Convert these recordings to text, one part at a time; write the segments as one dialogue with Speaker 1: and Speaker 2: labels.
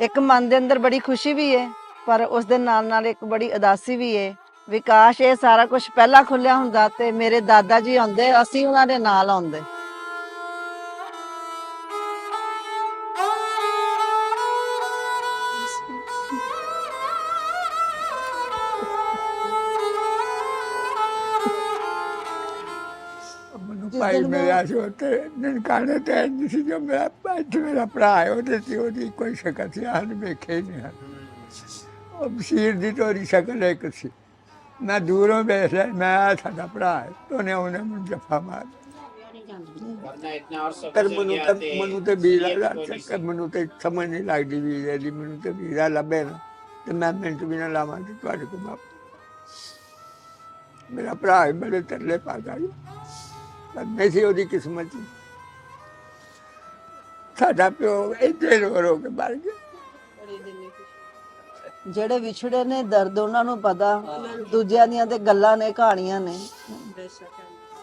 Speaker 1: ਇੱਕ ਮਨ ਦੇ ਅੰਦਰ ਬੜੀ ਖੁਸ਼ੀ ਵੀ ਹੈ ਪਰ ਉਸ ਦੇ ਨਾਲ ਨਾਲ ਇੱਕ ਬੜੀ ਉਦਾਸੀ ਵੀ ਹੈ ਵਿਕਾਸ ਇਹ ਸਾਰਾ ਕੁਝ ਪਹਿਲਾਂ ਖੁੱਲਿਆ ਹੁੰਦਾ ਤੇ ਮੇਰੇ ਦਾਦਾ ਜੀ ਆਉਂਦੇ, ਅਸੀਂ ਉਹਨਾਂ ਦੇ ਨਾਲ ਆਉਂਦੇ।
Speaker 2: ਭਾਈ ਸੀ ਉੱਥੇ, ਨਨਕਾਣੇ ਤੇ ਨਹੀਂ ਸੀ ਜੋ ਮੇਰਾ ਭਾਈ ਮੇਰਾ ਭਰਾ ਹੈ, ਉਹਦੇ ਸੀ ਉਹਦੀ ਕੋਈ ਸ਼ਕਲ ਸੀ, ਆਹ ਵੇਖੇ ਹੀ ਨਹੀਂ ਹਨ ਉਹ ਬਸ਼ੀਰ ਦੀ ਤੋਰੀ ਸ਼ਕਲ ਇੱਕ ਸੀ। ਮੈਂ ਦੂਰੋਂ ਵੇਖ ਲਿਆ, ਮੈਂ ਆਹ ਸਾਡਾ ਭਰਾ ਹੈ, ਉਹਨੇ ਉਹਨੇ ਮੈਨੂੰ ਜਫਾ ਮਾਰ ਪਰ ਮੈਨੂੰ ਤਾਂ ਮੈਨੂੰ ਤੇ ਵੀਰਾ ਦਾ ਮੈਨੂੰ ਤੇ ਸਮਝ ਨਹੀਂ ਲੱਗਦੀ ਵੀਰੇ ਦੀ ਮੈਨੂੰ ਤੇ ਵੀਰਾ ਲੱਭੇ ਨਾ। ਤੇ ਮੈਂ ਮਿੰਟ ਵੀ ਨਾ ਲਾਵਾਂ ਕਿ ਤੁਹਾਡੇ ਕੋਲ ਮੈਂ ਮੇਰਾ ਭਰਾ ਹੈ ਬੜੇ ਤਰਲੇ ਪਾ ਗਿਆ ਪਰ ਨਹੀਂ ਸੀ ਉਹਦੀ ਕਿਸਮਤ ਚ ਸਾਡਾ ਪਿਓ ਇੱਥੇ ਰੋ ਰੋ ਕੇ ਮਰ ਗਿਆ।
Speaker 1: ਜਿਹੜੇ ਵਿਛੜੇ ਨੇ ਦਰਦ ਉਹਨਾਂ ਨੂੰ ਪਤਾ। ਦੂਜਿਆਂ ਦੀਆਂ ਤੇ ਗੱਲਾਂ ਨੇ ਕਹਾਣੀਆਂ ਨੇ।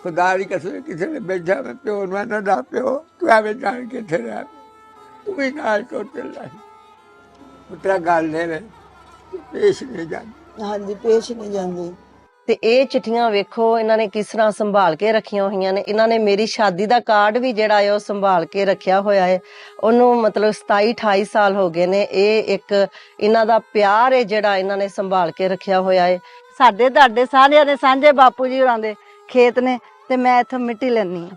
Speaker 2: ਖੁਦਾ ਦੀ ਕਸਮ ਕਿਸੇ ਨੇ ਬੈਠਾ ਮੈਂ ਪਿਓ ਨੂੰ ਨਾ ਦਾ ਪਿਓ ਤੂੰ ਆਵੇਂ ਜਾਣ ਕੇ ਇੱਥੇ ਰਹਿ। ਤੂੰ ਵੀ ਨਾਲ ਟੋਟਲ ਲੈ। ਉਤਰਾ ਗੱਲ ਲੈ ਲੈ ਤੂੰ ਪੇਸ਼ ਨਹੀਂ ਜਾਂਦੀ।
Speaker 1: ਹਾਂਜੀ ਪੇਸ਼ ਨਹੀਂ ਜਾਂਦੀ।
Speaker 3: ਤੇ ਇਹ ਚਿੱਠੀਆਂ ਵੇਖੋ, ਇਹਨਾਂ ਨੇ ਕਿਸ ਤਰ੍ਹਾਂ ਸੰਭਾਲ ਕੇ ਰੱਖੀਆਂ ਹੋਈਆਂ ਨੇ। ਇਹਨਾਂ ਨੇ ਮੇਰੀ ਸ਼ਾਦੀ ਦਾ ਕਾਰਡ ਵੀ ਜਿਹੜਾ ਹੈ ਉਹ ਸੰਭਾਲ ਕੇ ਰੱਖਿਆ ਹੋਇਆ ਹੈ। ਉਹਨੂੰ ਮਤਲਬ 27 28 ਸਾਲ ਹੋ ਗਏ ਨੇ। ਇਹ ਇੱਕ ਇਹਨਾਂ ਦਾ ਪਿਆਰ ਹੈ ਜਿਹੜਾ ਇਹਨਾਂ ਨੇ ਸੰਭਾਲ ਕੇ ਰੱਖਿਆ ਹੋਇਆ ਹੈ।
Speaker 1: ਸਾਡੇ, ਤੁਹਾਡੇ ਸਾਰਿਆਂ ਦੇ ਸਾਂਝੇ ਬਾਪੂ ਜੀ ਹੋਰਾਂ ਦੇ ਖੇਤ ਨੇ ਤੇ ਮੈਂ ਇੱਥੋਂ ਮਿੱਟੀ ਲੈਣੀ ਆ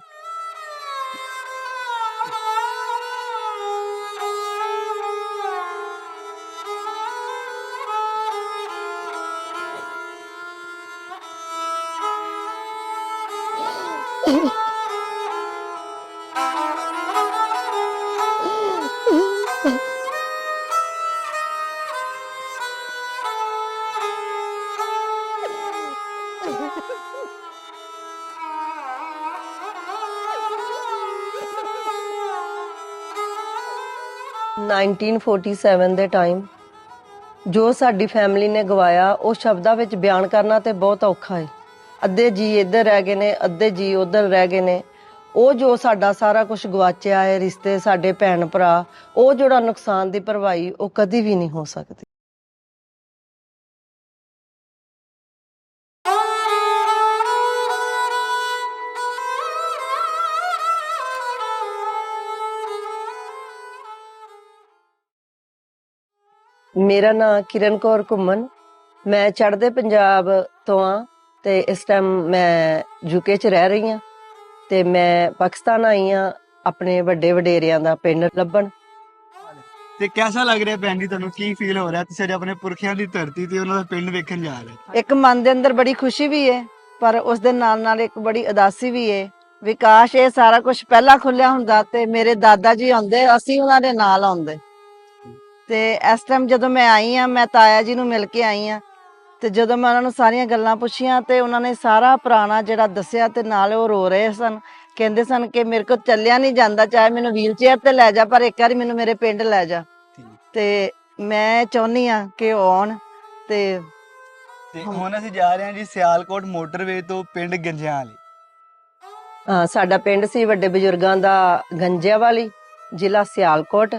Speaker 3: 1947 ਦੇ ਟਾਈਮ ਜੋ ਸਾਡੀ ਫੈਮਿਲੀ ਨੇ ਗਵਾਇਆ, ਉਹ ਸ਼ਬਦਾਂ ਵਿੱਚ ਬਿਆਨ ਕਰਨਾ ਤੇ ਬਹੁਤ ਔਖਾ ਹੈ ਅੱਧੇ ਜੀ ਇੱਧਰ ਰਹਿ ਗਏ ਨੇ, ਅੱਧੇ ਜੀ ਉੱਧਰ ਰਹਿ ਗਏ ਨੇ। ਉਹ ਜੋ ਸਾਡਾ ਸਾਰਾ ਕੁਝ ਗਵਾਚਿਆ ਹੈ ਰਿਸ਼ਤੇ ਸਾਡੇ ਭੈਣ ਭਰਾ ਉਹ ਜਿਹੜਾ ਨੁਕਸਾਨ ਦੀ ਭਰਵਾਈ, ਉਹ ਕਦੀ ਵੀ ਨਹੀਂ ਹੋ ਸਕਦੀ। ਮੇਰਾ ਨਾਮ ਕਿਰਨ ਕੌਰ ਘੁੰਮਣ। ਮੈਂ ਚੜ੍ਹਦੇ ਪੰਜਾਬ ਤੋਂ ਆ ਤੇ ਇਸ ਟਾਈਮ ਮੈਂ ਯੂਕੇ ਚ ਰਹਿ ਰਹੀ ਹਾਂ ਤੇ ਮੈਂ ਪਾਕਿਸਤਾਨ ਆਈ ਆ ਆਪਣੇ ਵੱਡੇ ਵਡੇਰਿਆਂ ਦਾ ਪਿੰਡ ਲੱਭਣ।
Speaker 4: ਤੇ ਕਿਹਦਾ ਲੱਗ ਰਿਹਾ ਭੈਣ ਜੀ ਤੁਹਾਨੂੰ? ਕੀ ਫੀਲ ਹੋ ਰਿਹਾ? ਤੁਸੀਂ ਅੱਜ ਆਪਣੇ ਪੁਰਖਿਆਂ ਦੀ ਧਰਤੀ ਤੇ ਉਹਨਾਂ ਦਾ ਪਿੰਡ ਵੇਖਣ ਜਾ ਰਹੇ
Speaker 1: ਇੱਕ ਮਨ ਦੇ ਅੰਦਰ ਬੜੀ ਖੁਸ਼ੀ ਵੀ ਹੈ ਪਰ ਉਸ ਦੇ ਨਾਲ ਨਾਲ ਇੱਕ ਬੜੀ ਉਦਾਸੀ ਵੀ ਹੈ ਵਿਕਾਸ ਇਹ ਸਾਰਾ ਕੁਝ ਪਹਿਲਾਂ ਖੁੱਲਿਆ ਹੁੰਦਾ ਤੇ ਮੇਰੇ ਦਾਦਾ ਜੀ ਆਉਂਦੇ ਅਸੀਂ ਉਹਨਾਂ ਦੇ ਨਾਲ ਆਉਂਦੇ। ਤੇ ਇਸ ਟਾਈਮ ਜਦੋਂ ਮੈਂ ਆਈ ਆ ਮੈਂ ਤਾਇਆ ਜੀ ਨੂੰ ਮਿਲ ਕੇ ਆਈ ਆ ਤੇ ਜਦੋਂ ਮੈਂ ਉਹਨਾਂ ਨੂੰ ਸਾਰੀਆਂ ਗੱਲਾਂ ਪੁੱਛੀਆਂ ਤੇ ਉਹਨਾਂ ਨੇ ਸਾਰਾ ਪੁਰਾਣਾ ਜਿਹੜਾ ਦੱਸਿਆ ਤੇ ਨਾਲ ਉਹ ਰੋ ਰਹੇ ਸਨ। ਕਹਿੰਦੇ ਸਨ ਕਿ ਮੇਰੇ ਕੋਲ ਚੱਲਿਆ ਨਹੀਂ ਜਾਂਦਾ ਚਾਹੇ ਮੈਨੂੰ ਵੀਲ ਚੇਅਰ ਤੇ ਲੈ ਜਾ ਪਰ ਇੱਕ ਵਾਰੀ ਮੈਨੂੰ ਮੇਰੇ ਪਿੰਡ ਲੈ ਜਾ। ਤੇ ਮੈਂ ਚਾਹੁੰਨੀ ਆ ਕਿ ਉਹ ਆਉਣ ਤੇ
Speaker 4: ਤੇ ਹੁਣ ਅਸੀਂ ਜਾ ਰਹੇ ਹਾਂ ਜੀ ਸਿਆਲਕੋਟ ਮੋਟਰਵੇ ਤੋਂ ਪਿੰਡ ਗੰਜਿਆਂ ਵਾਲੀ।
Speaker 3: ਸਾਡਾ ਪਿੰਡ ਸੀ ਵੱਡੇ ਬਜ਼ੁਰਗਾਂ ਦਾ ਗੰਜਿਆ ਵਾਲੀ ਜ਼ਿਲ੍ਹਾ ਸਿਆਲਕੋਟ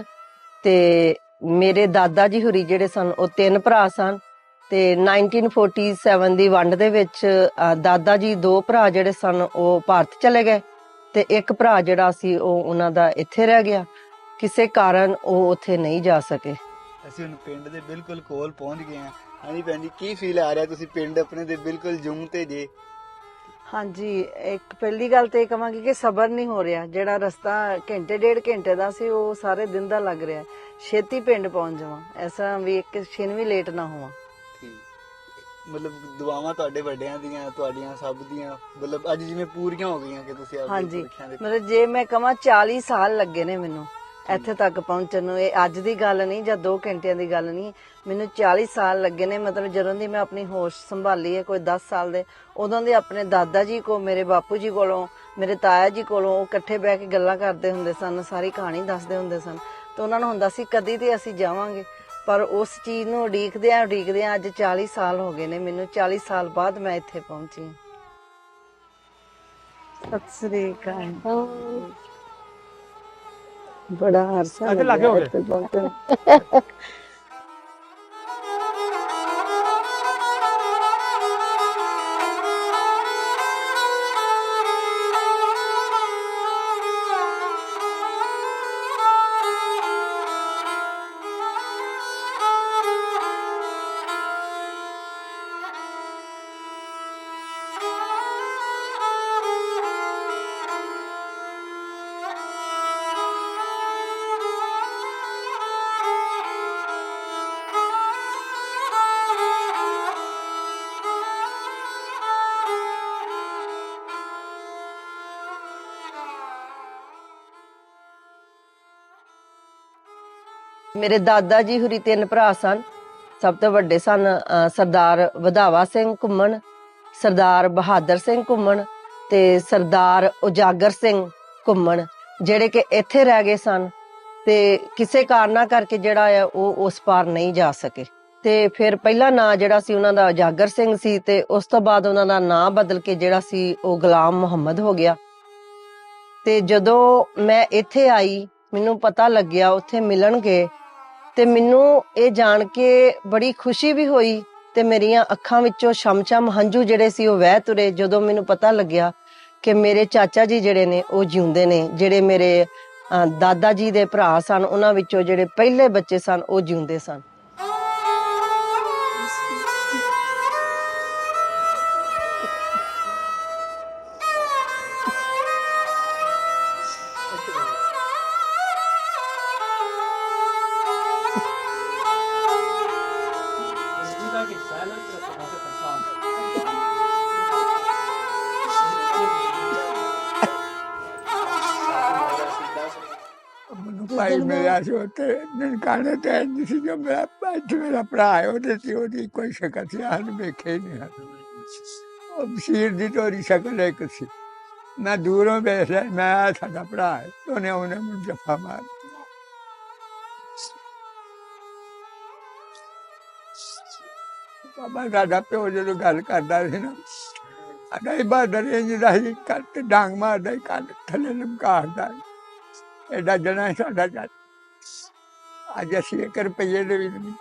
Speaker 3: ਤੇ ਮੇਰੇ ਦਾਦਾ ਜੀ ਹੁਰੀ ਜਿਹੜੇ ਸਨ, ਉਹ ਤਿੰਨ ਭਰਾ ਸਨ ਤੇ 1947 ਦੀ ਵੰਡ ਦੇ ਵਿੱਚ ਦਾਦਾ ਜੀ ਦੋ ਭਰਾ ਜਿਹੜੇ ਸਨ, ਉਹ ਭਾਰਤ ਚਲੇ ਗਏ ਤੇ ਇੱਕ ਭਰਾ ਜਿਹੜਾ ਸੀ, ਉਹ ਉਹਨਾਂ ਦਾ ਇੱਥੇ ਰਹਿ ਗਿਆ। ਕਿਸੇ ਕਾਰਨ ਉਹ ਉੱਥੇ ਨਹੀਂ ਜਾ ਸਕੇ।
Speaker 4: ਅਸੀਂ ਹੁਣ ਪਿੰਡ ਦੇ ਬਿਲਕੁਲ ਕੋਲ ਪਹੁੰਚ ਗਏ ਹਾਂ। ਹਾਂਜੀ ਭੈਣ ਜੀ, ਕੀ ਫੀਲ ਆ ਰਿਹਾ ਤੁਸੀਂ ਪਿੰਡ ਆਪਣੇ ਦੇ ਬਿਲਕੁਲ ਜੁਮ ਤੇ ਜੇ?
Speaker 1: ਹਾਂਜੀ ਇੱਕ ਪਹਿਲੀ ਗੱਲ ਤੇ ਇਹ ਕਵਾਂਗੀ ਕਿ ਸਬਰ ਨਹੀਂ ਹੋ ਰਿਹਾ। ਜਿਹੜਾ ਰਸਤਾ ਘੰਟੇ ਡੇਢ ਘੰਟੇ ਦਾ ਸੀ ਉਹ ਸਾਰੇ ਦਿਨ ਦਾ ਲੱਗ ਰਿਹਾ। ਛੇਤੀ ਪਿੰਡ ਪਹੁੰਚ ਜਾਵਾਂ। ਐਸਾ ਵੀ ਇੱਕ ਛਿਨ ਵੀ ਲੇਟ ਨਾ ਹੋਵਾਂ।
Speaker 4: ਠੀਕ। ਮਤਲਬ ਦੁਆਵਾਂ ਤੁਹਾਡੇ ਵੱਡਿਆਂ ਦੀਆਂ ਤੁਹਾਡੀਆਂ ਸਭ ਦੀਆਂ ਮਤਲਬ ਅੱਜ ਜਿਵੇਂ ਪੂਰੀਆਂ ਹੋ ਗਈਆਂ ਕਿ ਤੁਸੀਂ ਆਪਣੇ
Speaker 1: ਹਾਂਜੀ।
Speaker 4: ਪੁਰਖਿਆਂ ਦੇ
Speaker 1: ਮਤਲਬ ਜੇ ਮੈਂ ਕਵਾਂ 40 ਸਾਲ ਲੱਗੇ ਨੇ ਮੈਨੂੰ। ਇੱਥੇ ਤੱਕ ਪਹੁੰਚਣ ਨੂੰ। ਇਹ ਅੱਜ ਦੀ ਗੱਲ ਨਹੀਂ ਜਾਂ 2 ਘੰਟਿਆਂ ਦੀ ਗੱਲ ਨਹੀਂ। ਮੈਨੂੰ 40 ਸਾਲ ਲੱਗੇ ਨੇ। ਮਤਲਬ ਜਦੋਂ ਦੀ ਮੈਂ ਆਪਣੀ ਹੋਸ਼ ਸੰਭਾਲੀ ਹੈ ਕੋਈ 10 ਸਾਲ ਦੇ ਉਦੋਂ ਦੇ ਆਪਣੇ ਦਾਦਾ ਜੀ ਕੋ ਮੇਰੇ ਬਾਪੂ ਜੀ ਕੋਲੋਂ ਮੇਰੇ ਤਾਇਆ ਜੀ ਕੋਲੋਂ ਉਹ ਇਕੱਠੇ ਬਹਿ ਕੇ ਗੱਲਾਂ ਕਰਦੇ ਹੁੰਦੇ ਸਨ ਸਾਰੀ ਕਹਾਣੀ ਦੱਸਦੇ ਹੁੰਦੇ ਸਨ। ਤੇ ਉਹਨਾਂ ਨੂੰ ਹੁੰਦਾ ਸੀ ਕਦੀ ਤੇ ਅਸੀਂ ਜਾਵਾਂਗੇ। ਪਰ ਉਸ ਚੀਜ਼ ਨੂੰ ਉਡੀਕਦੇ ਆ ਉਡੀਕਦੇ ਆ ਅੱਜ 40 ਸਾਲ ਹੋ ਗਏ ਨੇ। ਮੈਨੂੰ 40 ਸਾਲ ਬਾਅਦ ਮੈਂ ਇੱਥੇ ਪਹੁੰਚੀ। ਸਤਿ ਸ੍ਰੀ ਅਕਾਲ। ਬੜਾ ਹਰਸਾ
Speaker 5: ਲਾਗੇ ਹੋ ਗਏ।
Speaker 3: ਮੇਰੇ ਦਾਦਾ ਜੀ ਹੁਰੀ ਤਿੰਨ ਭਰਾ ਸਨ। ਸਭ ਤੋਂ ਵੱਡੇ ਸਨ ਸਰਦਾਰ ਵਧਾਵਾ ਸਿੰਘ ਘੁੰਮਣ, ਸਰਦਾਰ ਬਹਾਦਰ ਸਿੰਘ ਘੁੰਮਣ ਤੇ ਸਰਦਾਰ ਉਜਾਗਰ ਸਿੰਘ ਘੁੰਮਣ, ਜਿਹੜੇ ਕਿ ਇੱਥੇ ਰਹਿ ਗਏ ਸਨ ਤੇ ਕਿਸੇ ਕਾਰਨਾ ਕਰਕੇ ਜਿਹੜਾ ਆ ਉਹ ਉਸ ਪਾਰ ਨਹੀਂ ਜਾ ਸਕੇ। ਤੇ ਫਿਰ ਪਹਿਲਾ ਨਾਂ ਜਿਹੜਾ ਸੀ ਉਹਨਾਂ ਦਾ ਉਜਾਗਰ ਸਿੰਘ ਸੀ ਤੇ ਉਸ ਤੋਂ ਬਾਅਦ ਉਹਨਾਂ ਦਾ ਨਾਂ ਬਦਲ ਕੇ ਜਿਹੜਾ ਸੀ ਉਹ ਗੁਲਾਮ ਮੁਹੰਮਦ ਹੋ ਗਿਆ। ਤੇ ਜਦੋਂ ਮੈਂ ਇੱਥੇ ਆਈ, ਮੈਨੂੰ ਪਤਾ ਲੱਗਿਆ ਉੱਥੇ ਮਿਲਣਗੇ ਤੇ ਮੈਨੂੰ ਇਹ ਜਾਣ ਕੇ ਬੜੀ ਖੁਸ਼ੀ ਵੀ ਹੋਈ ਤੇ ਮੇਰੀਆਂ ਅੱਖਾਂ ਵਿੱਚੋਂ ਛਮ-ਛਮ ਹੰਝੂ ਜਿਹੜੇ ਸੀ ਉਹ ਵਹਿ ਤੁਰੇ ਜਦੋਂ ਮੈਨੂੰ ਪਤਾ ਲੱਗਿਆ ਕਿ ਮੇਰੇ ਚਾਚਾ ਜੀ ਜਿਹੜੇ ਨੇ ਉਹ ਜਿਉਂਦੇ ਨੇ ਜਿਹੜੇ ਮੇਰੇ ਅ, ਦਾਦਾ ਜੀ ਦੇ ਭਰਾ ਸਨ ਉਹਨਾਂ ਵਿੱਚੋਂ ਜਿਹੜੇ ਪਹਿਲੇ ਬੱਚੇ ਸਨ ਉਹ ਜਿਉਂਦੇ ਸਨ।
Speaker 2: ਭਾਈ ਮਿਲਿਆ ਸੀ ਉੱਥੇ। ਨਨਕਾਣੇ ਤੇ ਇੰਝ ਸੀ ਜੋ ਮੇਰਾ ਇੱਥੇ ਮੇਰਾ ਭਰਾ ਹੈ, ਉਹਦੇ ਸੀ ਉਹਦੀ ਕੋਈ ਸ਼ਕਲ ਸੀ ਹਨ ਵੇਖੇ ਨਹੀਂ ਹਨ ਉਹ ਬਸ਼ੀਰ ਦੀ ਤੋਰੀ ਸ਼ਕਲ ਇੱਕ ਸੀ। ਮੈਂ ਦੂਰੋਂ ਵੇਖ ਲਿਆ, ਮੈਂ ਆਹ ਸਾਡਾ ਭਰਾ ਹੈ। ਉਹਨੇ ਉਹਨੇ ਮੈਨੂੰ ਜਫਾ ਮਾਰ ਬਾਬਾ ਸਾਡਾ ਪਿਓ ਜਦੋਂ ਗੱਲ ਕਰਦਾ ਸੀ ਨਾ, ਸਾਡਾ ਹੀ ਬਹਾਦਰ ਇੰਜ ਦਾ ਸੀ, ਕੱਟ ਡਾਂਗ ਮਾਰਦਾ ਹੀ ਕੱਟ ਥੱਲੇ ਲਮਕਾਉਂਦਾ ਐਡਾ ਜਣਾ ਸਾਡਾ ਚੱਲ ਅੱਜ ਅਸੀਂ ਇੱਕ ਰੁਪਈਏ ਦੇ ਵੀ ਨਹੀਂ।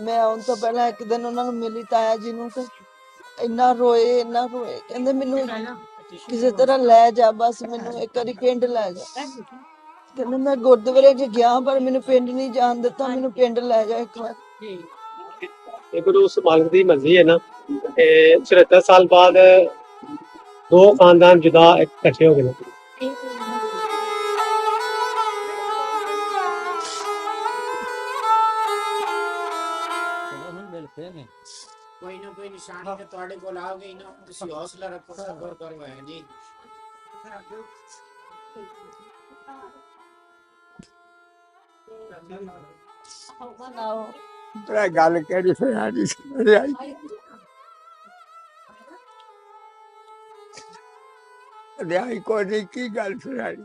Speaker 1: ਮੈਂ ਆਉਣ ਤੋਂ ਪਹਿਲਾਂ ਇੱਕ ਦਿਨ ਉਹਨਾਂ ਨੂੰ ਮਿਲੀ ਤਾਇਆ ਜੀ ਨੂੰ ਤੇ ਇੰਨਾ ਰੋਏ ਇੰਨਾ ਰੋਏ। ਕਹਿੰਦੇ ਮੈਨੂੰ ਕਿਸੇ ਤਰ੍ਹਾਂ ਲੈ ਜਾ ਬਸ ਮੈਨੂੰ ਇੱਕ ਵਾਰੀ ਪਿੰਡ ਲੈ ਜਾ। ਕਹਿੰਦੇ ਮੈਂ ਗੁਰਦੁਆਰੇ 'ਚ ਗਿਆ ਪਰ ਮੈਨੂੰ ਪਿੰਡ ਨਹੀਂ ਜਾਣ ਦਿੱਤਾ ਮੈਨੂੰ ਪਿੰਡ ਲੈ ਜਾ ਇੱਕ ਵਾਰ।
Speaker 5: ਇਹ ਗੁਰੂ ਉਸ ਮਾਲਕ ਦੀ ਮਰਜ਼ੀ ਹੈ ਨਾ। ਤੇ 74 ਸਾਲ ਬਾਅਦ ਦੋ ਖਾਨਦਾਨ ਜੁਦਾ ਇਕੱਠੇ ਹੋ ਗਏ ਨੇ।
Speaker 6: ਕੋਈ ਨਾ ਕੋਈ ਨਿਸ਼ਾਨੀ ਤੇ ਤੁਹਾਡੇ ਕੋਲ ਆ ਗਈ ਨਾ ਤੁਸੀਂ ਹੌਸਲਾ ਰੱਖੋ ਸਬਰ ਕਰੋ ਹੈ ਜੀ।
Speaker 2: ਤੇਰਾ ਗੱਲ ਕਿਹੜੀ ਸੁਣਾਈ ਰਿਆਈ ਕੋਈ ਨਹੀਂ ਕੀ ਗੱਲ ਸੁਣਾਈ?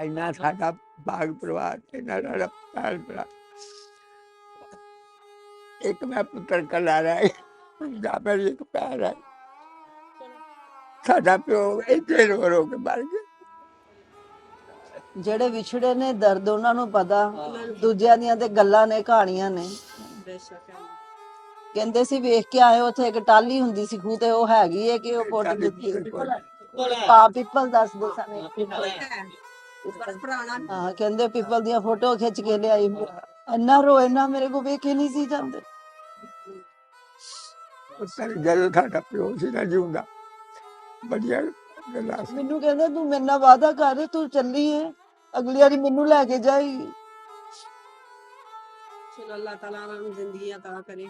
Speaker 2: ਇੰਨਾ ਸਾਡਾ ਬਾਗ ਪਰਿਵਾਰ ਇੰਨਾ ਸਾਡਾ ਭੈਣ ਭਰਾ ਇੱਕ ਮੈਂ ਪੁੱਤਰ ਕਲਾ ਰਿਹਾ ਦਾ ਮੇਰੀ ਇੱਕ ਪੈਰ ਹੈ ਸਾਡਾ ਪਿਓ ਇੱਥੇ ਰੋ ਰੋ ਕੇ ਮਰ ਗਿਆ।
Speaker 1: ਜਿਹੜੇ ਵਿਛੜੇ ਨੇ ਦਰਦ ਉਹਨਾਂ ਨੂੰ ਪਤਾ ਦੂਜਿਆਂ ਦੀਆਂ ਤੇ ਗੱਲਾਂ ਨੇ ਕਹਾਣੀਆਂ ਨੇ। ਕਹਿੰਦੇ ਸੀ ਵੇਖ ਕੇ ਆਏ ਉੱਥੇ ਇੱਕ ਟਾਲੀ ਹੁੰਦੀ ਸੀ ਖੂਹ ਤੇ ਉਹ ਹੈਗੀ ਹੈ ਕਿ ਉਹ ਪੁੱਟ ਦਿੱਤੀ ਪਾ ਪਿੱਪਲ ਦੱਸਦੇ ਸਨ। ਹਾਂ ਕਹਿੰਦੇ ਪਿੱਪਲ ਦੀਆਂ ਫੋਟੋ ਖਿੱਚ ਕੇ ਲਿਆਈ। ਇੰਨਾ ਰੋਏ ਨਾ ਮੇਰੇ ਕੋ ਵੇਖੇ ਨਹੀਂ ਸੀ ਜਾਂਦੇ।
Speaker 2: ਪਿਓ ਸੀ ਨਾ ਜਿਉਂਦਾ ਬੜੀਆਂ ਗੱਲਾਂ ਸੀ।
Speaker 1: ਮੈਨੂੰ ਕਹਿੰਦਾ ਤੂੰ ਮੇਰੇ ਨਾਲ ਵਾਅਦਾ ਕਰ ਤੂੰ ਚੱਲੀ ਏ। ਅਗਲੀ ਵਾਰੀ ਮੈਨੂੰ ਲੈ ਕੇ ਜਾਏਗੀ
Speaker 7: ਅੱਲਾਹ ਤਾਲਾ ਨੂੰ ਜ਼ਿੰਦਗੀ ਅਤਾ ਕਰੇ।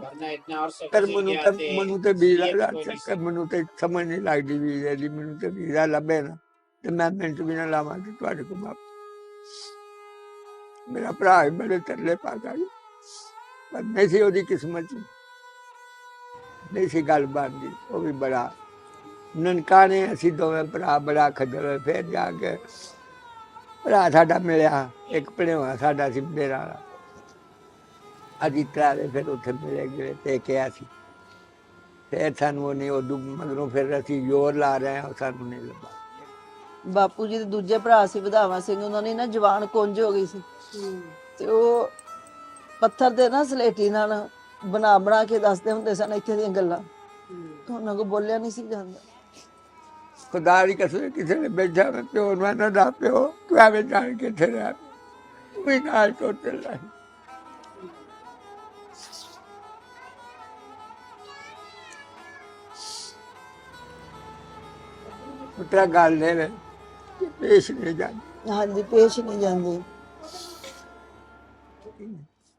Speaker 6: ਵਰਨਾ ਇਤਨਾ ਔਰ ਸਭ
Speaker 2: ਪਰ ਮੈਨੂੰ ਤੇ ਮੈਨੂੰ ਤੇ ਵੀਜ਼ਾ ਦਾ ਚੱਕਰ ਮੈਨੂੰ ਤੇ ਸਮਝ ਨਹੀਂ ਲੱਗਦੀ ਵੀਜ਼ੇ ਦੀ ਮੈਨੂੰ ਤੇ ਵੀਜ਼ਾ ਲੱਭੇ ਨਾ। ਤੇ ਮੈਂ ਮਿੰਟ ਵੀ ਨਾ ਲਾਵਾਂ ਤੇ ਤੁਹਾਡੇ ਕੋਲ ਵਾਪਸ। ਮੇਰਾ ਭਰਾ ਬੜੇ ਤਰਲੇ ਪਰ ਨਹੀਂ ਸੀ ਉਹਦੀ ਕਿਸਮਤ ਨਹੀਂ ਸੀ ਗੱਲ ਬਣਦੀ ਉਹ ਵੀ ਬੜਾ। ਨਨਕਾਣੇ ਅਸੀਂ ਦੋਵੇਂ ਭਰਾ ਬੜਾ ਖੱਜਲ ਫਿਰ ਜਾ ਕੇ ਭਰਾ ਸਾਡਾ ਮਿਲਿਆ, ਇੱਕ ਭਣੇਵਾ ਸਾਡਾ ਸੀ, ਮੇਰਾ ਵਾਲਾ। ਅਜੀ ਤਰਾਰੇ ਫਿਰ ਉੱਥੇ ਮਿਲੇ ਗਏ ਤੇ ਕਿਹਾ ਸੀ। ਫਿਰ ਸਾਨੂੰ ਉਹਨੇ ਉਦੋਂ ਮਗਰੋਂ ਫਿਰ ਅਸੀਂ ਜ਼ੋਰ ਲਾ ਰਹੇ ਹਾਂ ਉਹ ਸਾਨੂੰ ਨਹੀਂ ਲੱਭਾ।
Speaker 1: ਬਾਪੂ ਜੀ ਦੇ ਦੂਜੇ ਭਰਾ ਸੀ, ਵਧਾਵਾ ਸਿੰਘ, ਉਹਨਾਂ ਨੇ ਨਾ ਜਵਾਨ ਕੁੰਜ ਹੋ ਗਈ ਸੀ। ਤੇ ਉਹ ਪੱਥਰ ਤੇ ਨਾ ਸਲੇਟੀ ਨਾਲ ਬਣਾ ਬਣਾ ਕੇ ਦੱਸਦੇ ਹੁੰਦੇ ਸਨ ਇੱਥੇ ਦੀਆਂ ਗੱਲਾਂ। ਉਹਨਾਂ ਕੋ ਬੋਲਿਆ ਨਹੀਂ ਸੀ ਜਾਂਦਾ।
Speaker 2: ਖੁਦਾ ਦੀ ਕਸਮ ਕਿਸੇ ਨੇ ਬੈਠਾ ਮੈਂ ਪਿਓ ਨੂੰ ਨਾ ਦਾ ਪਿਓ ਤੂੰ ਐਵੇਂ ਜਾਣ ਕੇ ਇੱਥੇ ਰਹਿ ਤੂੰ ਵੀ ਨਾਲ ਟੋਟਲ ਲੈ ਪੁੱਤਰਾ ਗੱਲ ਲੈ ਲੈ ਕਿ ਪੇਸ਼ ਨਹੀਂ ਜਾਂਦੀ
Speaker 1: ਹਾਂਜੀ ਪੇਸ਼ ਨਹੀਂ ਜਾਂਦੇ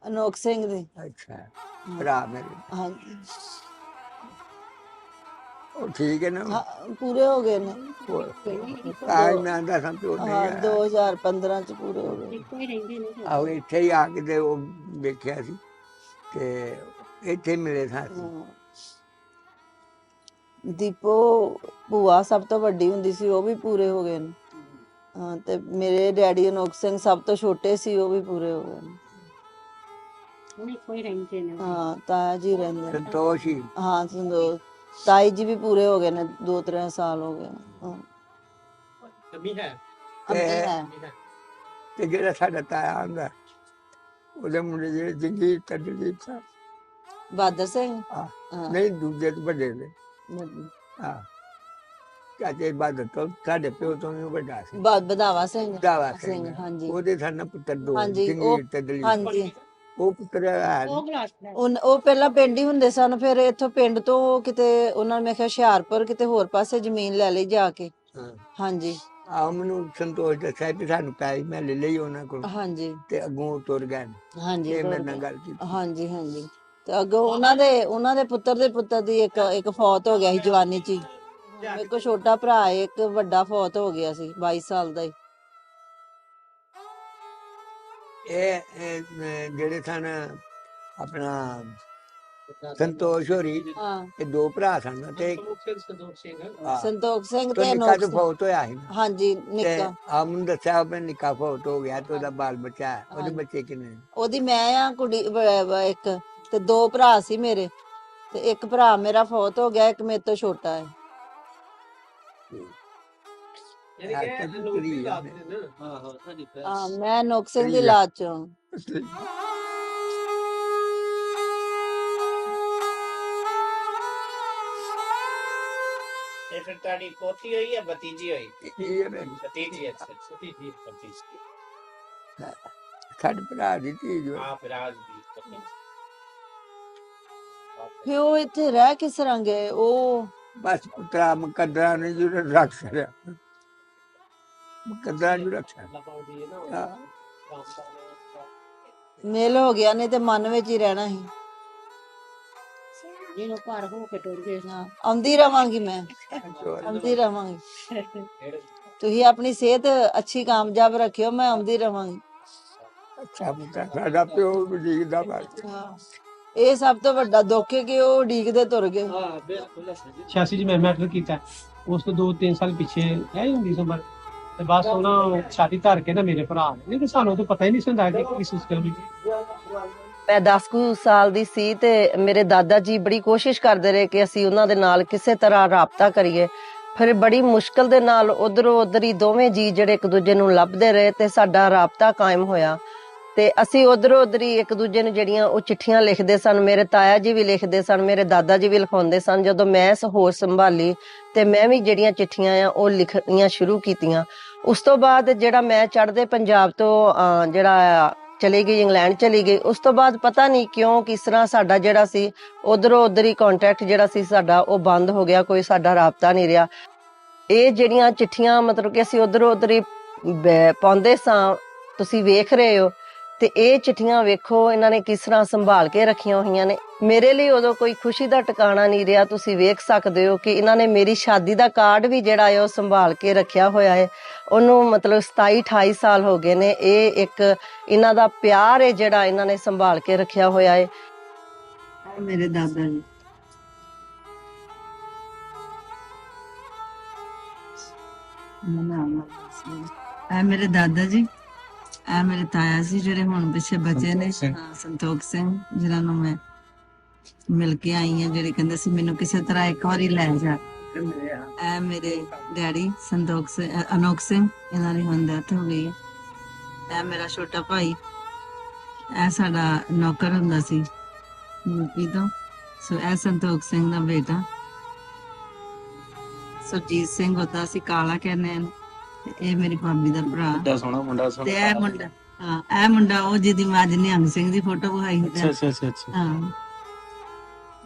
Speaker 1: ਅਨੋਖ ਸਿੰਘ ਦੇ
Speaker 2: ਅੱਛਾ ਭਰਾ ਮੇਰੇ
Speaker 1: ਹਾਂਜੀ
Speaker 2: ਉਹ ਠੀਕ ਹੈ ਨਾ?
Speaker 1: ਹਾਂ, ਪੂਰੇ ਹੋ ਗਏ ਨੇ।
Speaker 2: ਆਜ ਮੈਂ ਆਂਦਾ ਸਾਂ ਪਿਓ
Speaker 1: ਹਾਂ
Speaker 2: ਨਹੀਂ
Speaker 1: 2015 ਚ ਪੂਰੇ ਹੋ ਗਏ।
Speaker 7: ਇੱਕੋ ਹੀ ਰਹਿੰਦੇ ਨੇ
Speaker 2: ਆਓ ਇੱਥੇ ਹੀ ਆ ਕੇ ਤੇ ਉਹ ਵੇਖਿਆ ਸੀ ਤੇ ਇੱਥੇ ਮਿਲੇ ਸਾਂ ਅਸੀਂ।
Speaker 1: ਦੀਪੋ ਭੂਆ ਸਭ ਤੋਂ ਵੱਡੀ ਹੁੰਦੀ ਸੀ ਉਹ ਵੀ ਪੂਰੇ ਹੋ ਗਏ ਨੇ। ਹਾਂ ਤੇ ਮੇਰੇ ਡੈਡੀ ਅਨੋਖ ਸਿੰਘ ਸਭ ਤੋਂ ਛੋਟੇ ਸੀ ਉਹ ਵੀ ਪੂਰੇ ਹੋ ਗਏ ਨੇ।
Speaker 7: ਹੁਣ ਇੱਕੋ ਹੀ ਰਹਿੰਦੇ ਨੇ।
Speaker 1: ਹਾਂ ਤਾਇਆ ਜੀ ਰਹਿੰਦੇ ਨੇ।
Speaker 2: ਸੰਤੋਸ਼ ਹੀ।
Speaker 1: ਹਾਂ ਸੰਦੋ ਤਾਈ ਜੀ ਵੀ ਪੂਰੇ ਹੋ ਗਏ ਨੇ 2-3 ਸਾਲ ਹੋ ਗਏ ਹਾਂ।
Speaker 5: ਕਮੀ ਹੈ?
Speaker 1: ਅੰਮੀ
Speaker 2: ਤੇ-
Speaker 1: ਹੈ।
Speaker 2: ਤੇ ਜਿਹੜਾ ਸਾਡਾ ਤਾਇਆ ਆਂਦਾ ਉਹਦੇ ਮੁੰਡੇ ਜਿਹੜੇ ਜੰਗੀ ਤਦਲੀਪ ਸਾਹਿਬ।
Speaker 1: ਬਹਾਦਰ ਸਿੰਘ?
Speaker 2: ਹਾਂ।
Speaker 1: ਹਾਂ।
Speaker 2: ਨਹੀਂ ਦੂਜੇ ਤੋਂ ਵੱਡੇ ਨੇ। ਹਾਂ। ਚਾਚੇ ਬਾਦ ਤੋਂ ਸਾਡੇ ਪਿਓ ਤੋਂ ਵੀ ਵੱਡਾ ਸੀ।
Speaker 1: ਬ- ਵਧਾਵਾ ਸਿੰਘ।
Speaker 2: ਦਾਵਾ
Speaker 1: ਸਿੰਘ।
Speaker 2: ਸਿੰਘ
Speaker 1: ਹਾਂਜੀ।
Speaker 2: ਉਹਦੇ ਸਨ ਪੁੱਤਰ ਦੋ
Speaker 1: ਹਾਂਜੀ,
Speaker 2: ਜੰਗੀ
Speaker 1: ਉਹ-
Speaker 2: ਤਦਲੀਪ
Speaker 1: ਹਾਂਜੀ।
Speaker 2: ਉਹ ਪੁੱਤਰ ਹੈ?
Speaker 7: ਉਹ ਗਲਾਸ ਲੈ
Speaker 1: ਉਨ- ਉਹ ਪਹਿਲਾਂ ਪਿੰਡ ਹੀ ਹੁੰਦੇ ਸਨ ਫਿਰ ਇੱਥੋਂ ਪਿੰਡ ਤੋਂ ਕਿਤੇ ਉਹਨਾਂ ਨੇ ਮੈਂ ਕਿਹਾ ਹੁਸ਼ਿਆਰਪੁਰ ਕਿਤੇ ਹੋਰ ਪਾਸੇ ਜ਼ਮੀਨ ਲੈ ਲਈ ਜਾ ਕੇ। ਹਾਂਜੀ।
Speaker 2: ਆ ਮੈਨੂੰ ਸੰਤੋਸ਼ ਦੱਸਿਆ ਕਿ ਸਾਨੂੰ ਪੈਸੇ ਮੈਂ ਲੈ ਲਈ ਉਹਨਾਂ ਕੋਲ।
Speaker 1: ਹਾਂਜੀ।
Speaker 2: ਤੇ ਅੱਗੋਂ ਉਹ ਤੁਰ ਗਏ।
Speaker 1: ਹਾਂਜੀ।
Speaker 2: ਇਹ ਮੇਰੇ ਨਾਲ। ਗੱਲ ਕੀਤੀ।
Speaker 1: ਹਾਂਜੀ ਹਾਂਜੀ। ਤੇ ਅੱਗੋਂ ਉਹਨਾਂ ਦੇ ਉਹਨਾਂ ਦੇ ਪੁੱਤਰ ਦੇ ਪੁੱਤਰ ਦੀ ਇੱਕ ਇੱਕ ਫੌਤ ਹੋ ਗਿਆ ਸੀ ਜਵਾਨੀ 'ਚ ਹੀ। ਮੇਰੇ ਕੋ ਛੋਟਾ ਭਰਾ ਹੈ, ਇੱਕ ਵੱਡਾ ਫੌਤ ਹੋ ਗਿਆ ਸੀ 22 ਸਾਲ ਦਾ ਹੀ।
Speaker 2: ਇਹ ਜਿਹੜੇ ਸਨ ਆਪਣਾ ਸੰਤੋਸ਼ ਹੋਰੀ
Speaker 1: ਹਾਂ।
Speaker 2: ਇਹ ਦੋ ਭਰਾ ਸਨ ਤੇ
Speaker 5: ਸੰਦੋਖ ਸਿੰਘ
Speaker 2: ਹਾਂ,
Speaker 1: ਸੰਤੋਖ ਸਿੰਘ
Speaker 2: ਤੋਂ
Speaker 1: ਤੇ
Speaker 2: ਨਿੱਕਾ
Speaker 1: ਅਨੋਖ
Speaker 2: ਤੋਂ
Speaker 1: ਸਿੰਘ।
Speaker 2: ਫੌਤ ਹੋਇਆ ਸੀ। ਨਾ
Speaker 1: ਹਾਂਜੀ
Speaker 2: ਤੇ
Speaker 1: ਨਿੱਕਾ
Speaker 2: ਆ ਮੈਨੂੰ ਦੱਸਿਆ ਉਹ ਨਿੱਕਾ ਫੌਤ ਹੋ ਗਿਆ ਤੇ ਉਹਦਾ ਬਾਲ ਬੱਚਾ ਹੈ। ਉਹਦੇ
Speaker 1: ਹਾਂਜੀ।
Speaker 2: ਬੱਚੇ ਕਿੰਨੇ
Speaker 1: ਉਹਦੀ ਮੈਂ ਆ ਕੁੜੀ ਵ- ਵ- ਇੱਕ ਤੇ ਦੋ ਭਰਾ ਸੀ ਮੇਰੇ ਤੇ ਇੱਕ ਭਰਾ ਮੇਰਾ ਫੌਤ ਹੋ ਗਿਆ ਇੱਕ ਮੇਰੇ ਤੋਂ ਛੋਟਾ ਹੈ।
Speaker 5: ਯਾਨੀ ਕਿ
Speaker 2: ਤੇ
Speaker 5: ਨੇ ਹਾਂ ਹਾਂ ਸਾਡੀ
Speaker 1: ਹਾਂ ਮੈਂ ਨੋਕ ਸਿੰਘ ਦੀ। ਲਾਜ ਚੋਂ।
Speaker 6: ਇਹ ਫਿਰ ਤੁਹਾਡੀ ਪੋਤੀ ਹੋਈ ਜਾਂ ਭਤੀਜੀ ਹੋਈ?
Speaker 2: ਇਹ ਮੇਰੀ
Speaker 6: ਭਤੀਜੀ ਅੱਛਾ
Speaker 5: ਭਤੀਜੀ।
Speaker 6: ਭਤੀਜੀ।
Speaker 2: ਸਾਡੇ ਭਰਾ ਦੀ ਧੀ ਜੋ।
Speaker 6: ਫਿਰ ਆਜ ਦੀ ਭਤੀਜੀ।
Speaker 1: ਫਿਰ ਉਹ ਇੱਥੇ ਰਹਿ ਕਿਸ ਤਰ੍ਹਾਂ ਗਏ? ਉਹ
Speaker 2: ਬਸ ਪੁੱਤਰਾ ਮੁਕੱਦਰਾ ਨੇ ਜੋ ਰੱਖ ਛੜਿਆ ਮੁਕੱਦਰਾ ਜੋ
Speaker 5: ਹੈ। ਨਾ
Speaker 2: ਹਾਂ।
Speaker 5: ਕਰਨਾ
Speaker 1: ਮੇਲ ਹੋ ਗਿਆ ਨਹੀਂ ਤੇ ਮਨ ਵਿੱਚ ਹੀ ਰਹਿਣਾ ਸੀ।
Speaker 7: ਜਿਹਨੂੰ ਘਰ ਹੋ ਕੇ ਟੁਰ ਗਏ।
Speaker 1: ਹਾਂ, ਆਉਂਦੀ ਰਵਾਂਗੀ ਮੈਂ। ਆਉਂਦੀ ਰਵਾਂਗੀ। ਤੁਸੀਂ ਆਪਣੀ ਸਿਹਤ ਅੱਛੀ ਕਾਮਯਾਬ ਰੱਖਿਓ ਮੈਂ ਆਉਂਦੀ ਰਵਾਂਗੀ।
Speaker 2: ਅੱਛਾ ਸਾਡਾ ਪਿਓ ਬਜੀਕ ਦਾ ਬਾਤ
Speaker 1: ਹਾਂ। ਇਹ ਸਭ ਤੋਂ ਵੱਡਾ ਦੁੱਖ ਹੈ ਕਿ ਉਹ ਉਡੀਕਦੇ ਤੁਰ ਗਏ।
Speaker 5: ਹਾਂ ਬਿਲਕੁਲ। 86 ਚ ਮੈਂ ਮੈਟਰ ਕੀਤਾ। ਉਸ ਤੋਂ 2-3 ਸਾਲ ਪਿੱਛੇ ਇਹ ਹੁੰਦੀ ਸਬਰ ਤੇ ਬਸ ਉਹਨਾਂ ਛਾਤੀ ਧਰ ਕੇ ਨਾ ਮੇਰੇ ਭਰਾ ਨੇ। ਨਹੀਂ ਤੇ ਸਾਨੂੰ ਤਾਂ ਪਤਾ ਹੀ ਨਹੀਂ ਸੀ ਹੁੰਦਾ ਕਿ ਕੀ ਸਿਸਟਮ ਵੀ
Speaker 3: ਮੈਂ 10 ਕੁ ਸਾਲ ਦੀ ਸੀ ਤੇ ਮੇਰੇ ਦਾਦਾ ਜੀ ਬੜੀ ਕੋਸ਼ਿਸ਼ ਕਰਦੇ ਰਹੇ ਕਿ ਅਸੀਂ ਉਹਨਾਂ ਦੇ ਨਾਲ ਕਿਸੇ ਤਰ੍ਹਾਂ ਰਾਬਤਾ ਕਰੀਏ। ਫਿਰ ਬੜੀ ਮੁਸ਼ਕਲ ਦੇ ਨਾਲ ਉਧਰੋਂ ਉਧਰ ਹੀ ਦੋਵੇਂ ਜੀ ਜਿਹੜੇ ਇੱਕ ਦੂਜੇ ਨੂੰ ਲੱਭਦੇ ਰਹੇ ਤੇ ਸਾਡਾ ਰਾਬਤਾ ਕਾਇਮ ਹੋਇਆ। ਤੇ ਅਸੀਂ ਉਧਰੋਂ ਉਧਰ ਹੀ ਇੱਕ ਦੂਜੇ ਨੂੰ ਜਿਹੜੀਆਂ ਉਹ ਚਿੱਠੀਆਂ ਲਿਖਦੇ ਸਨ, ਮੇਰੇ ਤਾਇਆ ਜੀ ਵੀ ਲਿਖਦੇ ਸਨ, ਮੇਰੇ ਦਾਦਾ ਜੀ ਵੀ ਲਿਖਾਉਂਦੇ ਸਨ। ਜਦੋਂ ਮੈਂ ਹੋਸ਼ ਸੰਭਾਲੀ ਤੇ ਮੈਂ ਵੀ ਜਿਹੜੀਆਂ ਚਿੱਠੀਆਂ ਆ ਉਹ ਲਿਖਣੀਆਂ ਸ਼ੁਰੂ ਕੀਤੀਆਂ। ਉਸ ਤੋਂ ਬਾਅਦ ਜਿਹੜਾ ਮੈਂ ਚੜ੍ਹਦੇ ਪੰਜਾਬ ਤੋਂ ਜਿਹੜਾ ਚਲੀ ਗਈ, ਇੰਗਲੈਂਡ ਚਲੀ ਗਈ, ਉਸ ਤੋਂ ਬਾਅਦ ਪਤਾ ਨਹੀਂ ਕਿਉਂ ਕਿਸ ਤਰ੍ਹਾਂ ਸਾਡਾ ਜਿਹੜਾ ਸੀ, ਉਧਰੋਂ ਉਧਰ ਹੀ ਕੰਟੈਕਟ ਜਿਹੜਾ ਸੀ ਸਾਡਾ, ਉਹ ਬੰਦ ਹੋ ਗਿਆ, ਕੋਈ ਸਾਡਾ ਰਾਬਤਾ ਨਹੀਂ ਰਿਹਾ। ਇਹ ਜਿਹੜੀਆਂ ਚਿੱਠੀਆਂ ਮਤਲਬ ਕਿ ਅਸੀਂ ਉਧਰੋਂ ਉਧਰ ਹੀ ਪਾਉਂਦੇ ਸਾਂ, ਤੁਸੀਂ ਵੇਖ ਰਹੇ ਹੋ ਤੇ ਇਹ ਚਿੱਠੀਆਂ ਵੇਖੋ, ਇਹਨਾਂ ਨੇ ਕਿਸ ਤਰ੍ਹਾਂ ਸੰਭਾਲ ਕੇ ਰੱਖੀਆਂ ਹੋਈਆਂ ਨੇ। ਮੇਰੇ ਲਈ ਉਦੋਂ ਕੋਈ ਖੁਸ਼ੀ ਦਾ ਟਿਕਾਣਾ ਨਹੀਂ ਰਿਹਾ। ਤੁਸੀਂ ਵੇਖ ਸਕਦੇ ਹੋ ਕਿ ਇਹਨਾਂ ਨੇ ਮੇਰੀ ਸ਼ਾਦੀ ਦਾ ਕਾਰਡ ਵੀ ਜਿਹੜਾ ਹੈ ਉਹ ਸੰਭਾਲ ਕੇ ਰੱਖਿਆ ਹੋਇਆ ਹੈ। ਉਹਨੂੰ ਮਤਲਬ 27 28 ਸਾਲ ਹੋ ਗਏ ਨੇ। ਇਹ ਇੱਕ ਇਹਨਾਂ ਦਾ ਪਿਆਰ ਹੈ ਜਿਹੜਾ ਇਹਨਾਂ ਨੇ ਸੰਭਾਲ ਕੇ ਰੱਖਿਆ ਹੋਇਆ ਹੈ।
Speaker 1: ਮੇਰੇ ਦਾਦਾ ਜੀ। ਆ ਮੇਰੇ ਦਾਦਾ ਜੀ। ਆ ਮੇਰੇ ਤਾਇਆ ਜੀ ਜਿਹੜੇ ਹੁਣ ਪਿੱਛੇ ਬਚੇ ਨੇ ਹਾਂ, ਸੰਤੋਖ ਸਿੰਘ ਜਿਨ੍ਹਾਂ ਨੂੰ ਮੈਂ ਮਿਲ ਕੇ ਆਈ ਹਾਂ ਜਿਹੜੇ ਕਹਿੰਦੇ ਸੀ ਮੈਨੂੰ ਕਿਸੇ ਤਰ੍ਹਾਂ ਇੱਕ ਵਾਰੀ ਲੈ ਜਾ। ਇਹ ਮੇਰੇ ਡੈਡੀ ਸੰਤੋਖ ਸਿੰਘ ਅ, ਅਨੋਖ ਸਿੰਘ ਇਹਨਾਂ ਦੀ ਹੁਣ ਡੈਥ ਹੋ ਗਈ ਹੈ। ਇਹ ਮੇਰਾ ਛੋਟਾ ਭਾਈ ਇਹ ਸਾਡਾ ਨੌਕਰ ਹੁੰਦਾ ਸੀ ਯੂਪੀ ਤੋਂ। ਸੋ ਇਹ ਸੰਤੋਖ ਸਿੰਘ ਦਾ ਬੇਟਾ। ਸੁਰਜੀਤ ਸਿੰਘ ਹੁੰਦਾ ਸੀ ਕਾਲਾ ਕਹਿੰਦੇ ਹਨ ਤੇ ਇਹ ਮੇਰੀ ਭਾਬੀ ਦਾ ਭਰਾ।
Speaker 6: ਮੁੰਡਾ ਸੋਹਣਾ ਮੁੰਡਾ
Speaker 1: ਤੇ ਇਹ ਮੁੰਡਾ ਹਾਂ ਇਹ ਮੁੰਡਾ ਉਹ ਜਿਹਦੀ ਮੈਂ ਅੱਜ ਨਿਹੰਗ ਸਿੰਘ ਦੀ ਫੋਟੋ ਵਿਖਾਈ ਸੀ।
Speaker 6: ਅੱਛਾ ਅੱਛਾ ਅੱਛਾ ਅੱਛਾ।
Speaker 1: ਹਾਂ।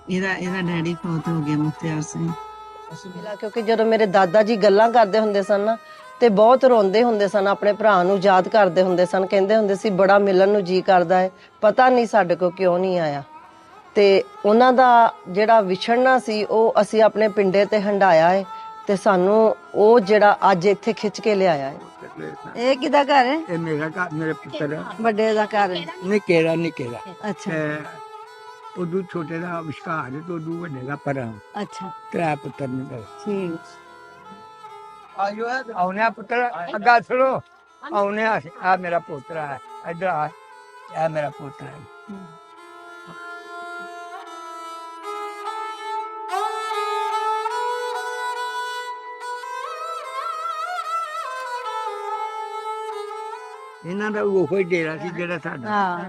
Speaker 1: ਇਹਦਾ ਇਹਦਾ ਡੈਡੀ ਫੌਤ ਹੋ ਗਿਆ ਮੁਖਤਿਆਰ ਸਿੰਘ।
Speaker 3: ਮਿਲਾ ਕਿਉਂਕਿ ਜਦੋਂ ਮੇਰੇ ਦਾਦਾ ਜੀ ਗੱਲਾਂ ਕਰਦੇ ਹੁੰਦੇ ਸਨ ਨਾ ਤੇ ਬਹੁਤ ਰੋਂਦੇ ਹੁੰਦੇ ਸਨ ਆਪਣੇ ਭਰਾ ਨੂੰ ਯਾਦ ਕਰਦੇ ਹੁੰਦੇ ਸਨ ਕਹਿੰਦੇ ਹੁੰਦੇ ਸੀ ਬੜਾ ਮਿਲਣ ਨੂੰ ਜੀ ਕਰਦਾ ਹੈ ਪਤਾ ਨਹੀਂ ਸਾਡੇ ਕੋ ਕਿਉਂ ਨਹੀਂ ਆਇਆ। ਤੇ ਉਹਨਾਂ ਦਾ ਜਿਹੜਾ ਵਿਛੜਨਾ ਸੀ ਉਹ ਅਸੀਂ ਆਪਣੇ ਪਿੰਡੇ ਤੇ ਹੰਡਾਇਆ ਹੈ ਤੇ ਸਾਨੂੰ ਉਹ ਜਿਹੜਾ ਅੱਜ ਇੱਥੇ ਖਿੱਚ ਕੇ ਲਿਆਇਆ ਹੈ।
Speaker 1: ਇਹ ਕਿਹਦਾ ਘਰ ਹੈ?
Speaker 2: ਇਹ ਮੇਰਾ ਘਰ ਮੇਰੇ ਪੁੱਤਰ
Speaker 1: ਵੱਡੇ ਦਾ ਘਰ ਹੈ।
Speaker 2: ਨਿਕੇਰਾ ਨਿਕੇਰਾ
Speaker 1: ਅੱਛਾ।
Speaker 2: ਉਦੋਂ ਛੋਟੇ ਦਾ ਵਿਸ਼ਕਾਰ ਹੈ ਤੇ ਉਦੋਂ ਵੱਡੇ ਦਾ ਪਰਾਂ
Speaker 1: ਅੱਛਾ।
Speaker 2: ਤਰੇ ਪੁੱਤਰ ਨੇ ਬਸ
Speaker 1: ਠੀਕ।
Speaker 2: ਆਇਓ ਆਉਨੇ ਆ ਪੁੱਤਰ। ਅੱਗਾ ਸੁਣੋ। ਆਉਨੇ ਆ ਮੇਰਾ ਪੁੱਤਰ ਹੈ। ਇਧਰ ਆ। ਇਹ ਮੇਰਾ ਪੁੱਤਰ ਹੈ। ਇਹਨਾਂ ਦਾ ਉਹ ਹੀ ਡੇਰਾ ਸੀ ਜਿਹੜਾ ਸਾਡਾ।
Speaker 1: ਹਾਂ।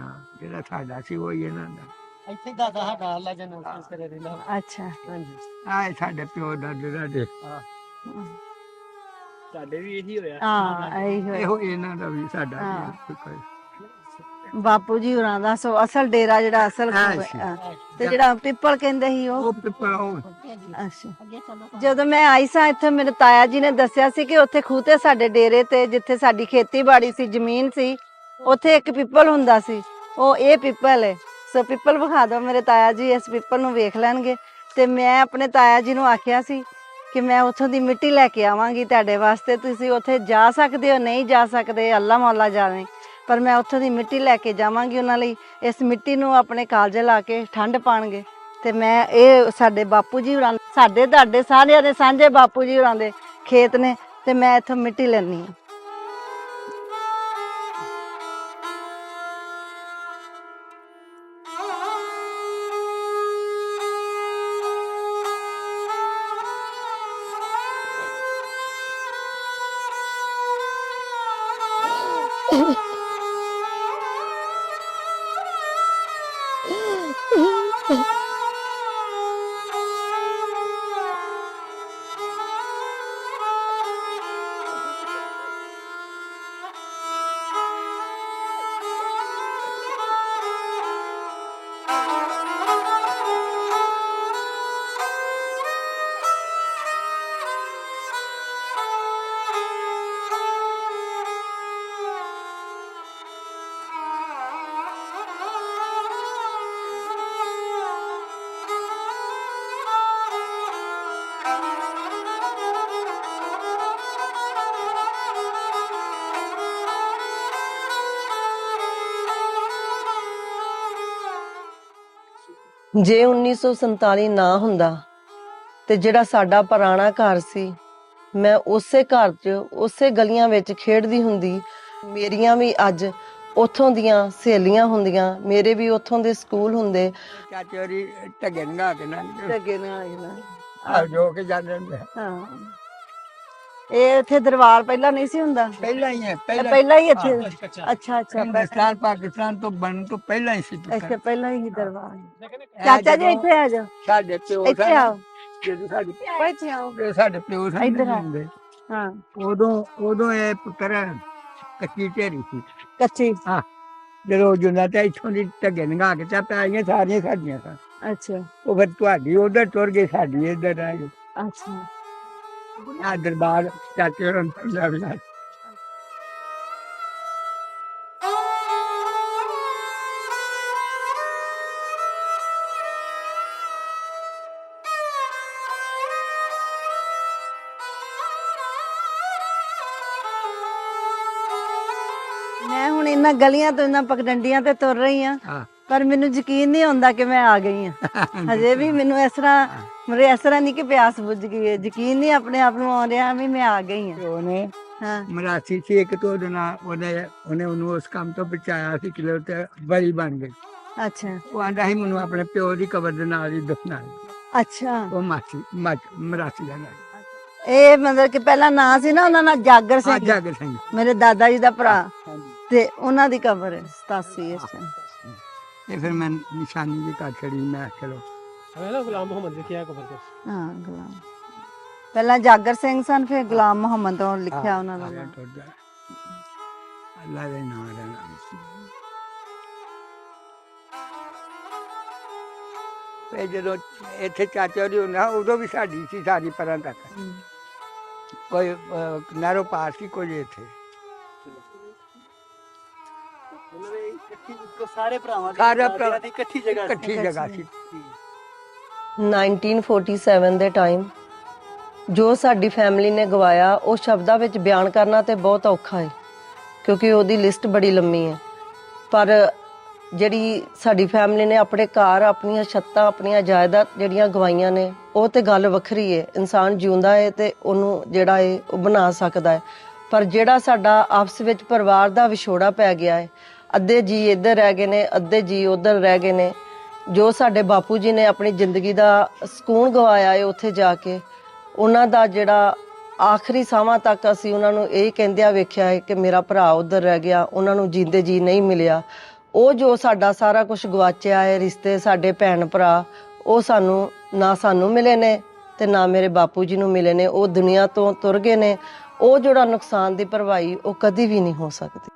Speaker 2: ਹਾਂ ਜਿਹੜਾ ਸਾਡਾ ਸੀ ਉਹ ਹੀ ਇਹਨਾਂ ਦਾ।
Speaker 5: ਇੱਥੇ ਦਾਦਾ ਸਾਡਾ ਅੱਲਾ ਕਰੇ ਰਹਿੰਦਾ।
Speaker 1: ਅੱਛਾ।
Speaker 5: ਹਾਂਜੀ।
Speaker 2: ਆਹ ਸਾਡੇ ਪਿਓ ਦਾਦੇ ਦਾ ਦੇ
Speaker 5: ਸਾਡੇ। ਵੀ ਇਹੀ ਹੋਇਆ।
Speaker 1: ਹਾਂ ਇਹੀ ਹੋਇਆ।
Speaker 2: ਇਹੋ ਇਹਨਾਂ ਦਾ ਵੀ ਸਾਡਾ
Speaker 1: ਹਾਂ। ਬਾਪੂ ਜੀ ਹੋਰਾਂ ਦਾ ਸੋ ਅਸਲ ਡੇਰਾ ਜਿਹੜਾ ਅਸਲ। ਤੇ ਜਿਹੜਾ ਪਿੱਪਲ ਕਹਿੰਦੇ ਸੀ ਉਹ?
Speaker 2: ਉਹ ਪਿੱਪਲ ਉਹ।
Speaker 1: ਅੱਛਾ। ਜਦੋਂ ਮੈਂ ਆਈ ਸਾਂ ਇੱਥੇ ਮੇਰੇ ਤਾਇਆ ਜੀ ਨੇ ਦੱਸਿਆ ਸੀ ਕਿ ਉੱਥੇ ਖੂਹ ਤੇ ਸਾਡੇ ਡੇਰੇ ਤੇ ਜਿੱਥੇ ਸਾਡੀ ਖੇਤੀਬਾੜੀ ਸੀ ਜ਼ਮੀਨ ਸੀ ਉੱਥੇ ਇੱਕ ਪਿੱਪਲ ਹੁੰਦਾ ਸੀ। ਉਹ ਇਹ ਪਿੱਪਲ ਹੈ। ਸੋ ਪਿੱਪਲ ਵਿਖਾ ਦਿਓ ਮੇਰੇ ਤਾਇਆ ਜੀ ਇਸ ਪਿੱਪਲ ਨੂੰ ਵੇਖ ਲੈਣਗੇ। ਤੇ ਮੈਂ ਆਪਣੇ ਤਾਇਆ ਜੀ ਨੂੰ ਆਖਿਆ ਸੀ ਕਿ ਮੈਂ ਉੱਥੋਂ ਦੀ ਮਿੱਟੀ ਲੈ ਕੇ ਆਵਾਂਗੀ ਤੁਹਾਡੇ ਵਾਸਤੇ। ਤੁਸੀਂ ਉੱਥੇ ਜਾ ਸਕਦੇ ਹੋ ਨਹੀਂ ਜਾ ਸਕਦੇ ਅੱਲਾ ਮੌਲਾ ਜਾਣੇ। ਪਰ ਮੈਂ ਉੱਥੋਂ ਦੀ ਮਿੱਟੀ ਲੈ ਕੇ ਜਾਵਾਂਗੀ ਉਹਨਾਂ ਲਈ। ਇਸ ਮਿੱਟੀ ਨੂੰ ਆਪਣੇ ਕਾਲਜੇ ਲਾ ਕੇ ਠੰਡ ਪਾਣਗੇ। ਤੇ ਮੈਂ ਇਹ ਸਾਡੇ ਬਾਪੂ ਜੀ ਹੋਰਾਂ ਸਾਡੇ ਤੁਹਾਡੇ ਸਾਰਿਆਂ ਦੇ ਸਾਂਝੇ ਬਾਪੂ ਜੀ ਹੋਰਾਂ ਦੇ ਖੇਤ ਨੇ, ਤੇ ਮੈਂ ਇੱਥੋਂ ਮਿੱਟੀ ਲੈਣੀ ਆ
Speaker 3: ਜੇ 1947 ਨਾ ਹੁੰਦਾ ਤੇ ਜਿਹੜਾ ਸਾਡਾ ਪੁਰਾਣਾ ਘਰ ਸੀ ਮੈਂ ਉਸੇ ਘਰ 'ਚ ਉਸੇ ਗਲੀਆਂ ਵਿੱਚ ਖੇਡਦੀ ਹੁੰਦੀ ਮੇਰੀਆਂ ਵੀ ਅੱਜ ਉੱਥੋਂ ਦੀਆਂ ਸਹੇਲੀਆਂ ਹੁੰਦੀਆਂ ਮੇਰੇ ਵੀ ਉੱਥੋਂ ਦੇ ਸਕੂਲ ਹੁੰਦੇ।
Speaker 2: ਚਾਚੋਰੀ ਕੇ ਨਾ
Speaker 1: ਅੱਗੇ ਨਾ। ਆਈਣਾ
Speaker 2: ਆ ਜੋ ਕੇ ਜਾਂਦੇ ਨੇ
Speaker 1: ਹਾਂ। ਇਹ ਇੱਥੇ ਦਰਬਾਰ ਪਹਿਲਾਂ ਨਹੀਂ ਸੀ ਹੁੰਦਾ?
Speaker 2: ਪਹਿਲਾਂ ਹੀ ਹੈ
Speaker 1: ਇਹ
Speaker 2: ਪਹਿਲਾਂ
Speaker 1: ਪਹਿਲਾਂ ਹੀ ਇੱਥੇ?
Speaker 2: ਹਾਂ।
Speaker 5: ਕੱਚਾ
Speaker 1: ਅੱਛਾ। ਅੱਛਾ
Speaker 2: ਹਿੰਦੁਸਤਾਨ ਪਾਕਿਸਤਾਨ ਤੋਂ ਬਣਨ ਤੋਂ ਪਹਿਲਾਂ ਹੀ ਸੀ ਪੁੱਤਰ।
Speaker 1: ਇੱਥੇ ਪਹਿਲਾਂ ਹੀ ਦਰਬਾਰ।
Speaker 2: ਇਹ
Speaker 1: ਚਾਚਾ ਜੀ
Speaker 2: ਜਦੋਂ
Speaker 1: ਇੱਥੇ ਆ ਜਾਓ।
Speaker 2: ਸਾਡੇ ਪਿਓ
Speaker 1: ਇੱਥੇ
Speaker 2: ਸਨ,
Speaker 1: ਆਓ।
Speaker 2: ਜਦੋਂ ਸਾਡੇ
Speaker 1: ਇੱਥੇ ਆਓ।
Speaker 2: ਜਦੋਂ ਸਾਡੇ ਪਿਓ ਸਨ
Speaker 1: ਇੱਧਰ ਆ।
Speaker 2: ਹੁੰਦੇ,
Speaker 1: ਹਾਂ।
Speaker 2: ਉਦੋਂ ਉਦੋਂ ਇਹ ਪੁੱਤਰ ਕੱਚੀ ਢੇਰੀ ਸੀ।
Speaker 1: ਕੱਚੀ।
Speaker 2: ਜਦੋਂ ਜੁਨਾ ਤੇ ਇੱਥੋਂ ਦੀ ਟਗਨਗਾ ਕੇ ਤਾਂ ਪਾਈਆਂ ਸਾਰੀਆਂ ਸਾਡੀਆਂ ਸਨ।
Speaker 1: ਅੱਛਾ।
Speaker 2: ਉਹ ਫਿਰ ਤੁਹਾਡੀ ਉਧਰ ਤੁਰ ਗਈ ਸਾਡੀ ਇੱਧਰ ਆ ਗਈ
Speaker 1: ਅੱਛਾ।
Speaker 2: ਆ ਦਰਬਾਰ ਚਾਚੇ ਹੋਰਾਂ ਨੂੰ ਲੈ ਗਿਆ
Speaker 1: ਮੈਂ ਹੁਣ ਇਹਨਾਂ ਗਲੀਆਂ ਤੋਂ ਇਹਨਾਂ ਪਗਡੰਡੀਆਂ ਤੇ ਤੁਰ ਰਹੀ ਆ
Speaker 2: ਹਾਂ।
Speaker 1: ਪਰ ਮੈਨੂੰ ਯਕੀਨ ਨਹੀਂ ਹੁੰਦਾ ਕਿ ਮੈਂ ਆ ਗਈ ਆ ਹਜੇ ਵੀ ਮੈਨੂੰ ਇਸ ਤਰ੍ਹਾਂ ਮੇਰੇ ਇਸ ਤਰ੍ਹਾਂ ਨਹੀਂ ਕਿ ਪਿਆਸ ਬੁੱਝ ਗਈ ਹੈ। ਯਕੀਨ ਨਹੀਂ ਆਪਣੇ ਆਪ ਨੂੰ ਆ ਰਿਹਾ ਵੀ ਮੈਂ ਆ ਗਈ
Speaker 2: ਤੇ ਉਹਨੇ
Speaker 1: ਹਾਂ।
Speaker 2: ਮਰਾਸੀ ਸੀ ਇੱਕ ਤੋਂ ਉਹਦੇ ਨਾਲ ਉਹਨੇ ਉਹਨੇ ਉਹਨੂੰ ਉਸ ਕੰਮ ਤੋਂ ਬਚਾਇਆ ਸੀ ਕਿਲੋ ਤੇ ਬਰੀ ਬਣ ਗਈ।
Speaker 1: ਅੱਛਾ।
Speaker 2: ਉਹ ਆਂਦਾ ਸੀ ਮੈਨੂੰ ਆਪਣੇ ਪਿਓ ਦੀ ਕਬਰ ਦੇ ਨਾਲ ਹੀ ਦਫਨਾ
Speaker 1: ਅੱਛਾ।
Speaker 2: ਉਹ ਮਾਸੀ ਮਰਾਸੀ ਦਾ ਨਾਮ
Speaker 1: ਇਹ ਮਤਲਬ ਕਿ ਪਹਿਲਾਂ ਨਾਂ ਸੀ ਨਾ ਉਹਨਾਂ ਨਾਲ ਜਾਗਰ ਸਿੰਘ।
Speaker 2: ਜਾਗਰ ਸਿੰਘ।
Speaker 1: ਮੇਰੇ ਦਾਦਾ ਜੀ ਦਾ ਭਰਾ। ਤੇ ਉਹਨਾਂ ਦੀ ਕਬਰ ਹੈ 87 ਇਸ ਟਾਈਮ
Speaker 2: پہل جاگر جی چاچا بھی پارج اتنے ਸਾਰੇ
Speaker 4: ਭਰਾਵਾਂ ਦੀ
Speaker 2: ਸਾਰੇ
Speaker 4: ਦਾਦਿਆਂ
Speaker 2: ਭਰਾ-
Speaker 4: ਦੀ ਇਕੱਠੀ ਜਗ੍ਹਾ ਸੀ।
Speaker 2: ਇਕੱਠੀ ਜਗ੍ਹਾ ਸੀ।
Speaker 3: 1947 ਦੇ ਟਾਈਮ ਜੋ ਸਾਡੀ ਫੈਮਿਲੀ ਨੇ ਗਵਾਇਆ ਉਹ ਸ਼ਬਦਾਂ ਵਿੱਚ ਬਿਆਨ ਕਰਨਾ ਤੇ ਬਹੁਤ ਔਖਾ ਹੈ ਕਿਉਂਕਿ ਉਹਦੀ ਲਿਸਟ ਬੜੀ ਲੰਮੀ ਹੈ। ਪਰ ਜਿਹੜੀ ਸਾਡੀ ਫੈਮਿਲੀ ਨੇ ਆਪਣੇ ਘਰ ਆਪਣੀਆਂ ਛੱਤਾਂ ਆਪਣੀਆਂ ਜਾਇਦਾਦ ਜਿਹੜੀਆਂ ਗਵਾਈਆਂ ਨੇ ਉਹ ਤੇ ਗੱਲ ਵੱਖਰੀ ਹੈ। ਇਨਸਾਨ ਜਿਉਂਦਾ ਹੈ ਤੇ ਉਹਨੂੰ ਜਿਹੜਾ ਹੈ ਉਹ ਬਣਾ ਸਕਦਾ ਹੈ। ਪਰ ਜਿਹੜਾ ਸਾਡਾ ਆਪਸ ਵਿੱਚ ਪਰਿਵਾਰ ਦਾ ਵਿਛੋੜਾ ਪੈ ਗਿਆ ਹੈ ਅੱਧੇ ਜੀ ਇੱਧਰ ਰਹਿ ਗਏ ਨੇ, ਅੱਧੇ ਜੀ ਉੱਧਰ ਰਹਿ ਗਏ ਨੇ। ਜੋ ਸਾਡੇ ਬਾਪੂ ਜੀ ਨੇ ਆਪਣੀ ਜ਼ਿੰਦਗੀ ਦਾ ਸਕੂਨ ਗਵਾਇਆ ਹੈ ਉੱਥੇ ਜਾ ਕੇ, ਉਹਨਾਂ ਦਾ ਜਿਹੜਾ ਆਖਰੀ ਸਾਹਾਂ ਤੱਕ ਅਸੀਂ ਉਹਨਾਂ ਨੂੰ ਇਹ ਕਹਿੰਦਿਆਂ ਵੇਖਿਆ ਹੈ ਕਿ ਮੇਰਾ ਭਰਾ ਉੱਧਰ ਰਹਿ ਗਿਆ, ਉਹਨਾਂ ਨੂੰ ਜਿੰਦੇ ਜੀ ਨਹੀਂ ਮਿਲਿਆ। ਉਹ ਜੋ ਸਾਡਾ ਸਾਰਾ ਕੁਝ ਗਵਾਚਿਆ ਹੈ ਰਿਸ਼ਤੇ ਸਾਡੇ ਭੈਣ ਭਰਾ, ਉਹ ਸਾਨੂੰ ਨਾ ਸਾਨੂੰ ਮਿਲੇ ਨੇ ਤੇ ਨਾ ਮੇਰੇ ਬਾਪੂ ਜੀ ਨੂੰ ਮਿਲੇ ਨੇ। ਉਹ ਦੁਨੀਆ ਤੋਂ ਤੁਰ ਗਏ ਨੇ। ਉਹ ਜਿਹੜਾ ਨੁਕਸਾਨ ਦੀ ਭਰਵਾਈ ਉਹ ਕਦੀ ਵੀ ਨਹੀਂ ਹੋ ਸਕਦੀ।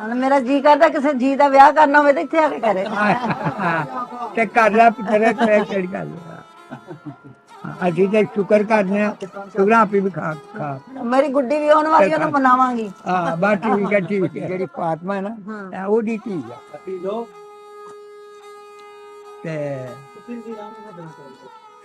Speaker 1: ਹੁਣ ਮੇਰਾ ਜੀ ਕਰਦਾ ਕਿਸੇ ਜੀ ਦਾ ਵਿਆਹ ਕਰਨਾ ਹੋਵੇ ਤਾਂ ਇੱਥੇ ਆ ਕੇ ਕਰੇ।
Speaker 2: ਹਾਂ, ਤੇ ਕਰ ਲੈ ਤੇਰੇ ਤੇ ਕਿਹੜੀ ਗੱਲ ਆ। ਹਾਂ, ਅਸੀਂ ਤੇ ਸ਼ੁਕਰ ਕਰਦੇ ਆ ਸ਼ੁਕਰਾਂ ਆਪੀ ਵੀ ਖਾ ਖਾ।
Speaker 1: ਮੇਰੀ ਗੁੱਡੀ ਵੀ ਆਉਣ ਵਾਲੀ ਉਹਨੂੰ ਮਨਾਵਾਂਗੀ।
Speaker 2: ਹਾਂ ਬਸ ਠੀਕ ਹੈ ਠੀਕ ਹੈ। ਜਿਹੜੀ ਫਾਤਮਾ ਹੈ ਨਾ ਇਹ ਉਹਦੀ ਧੀ ਆ। ਤੇ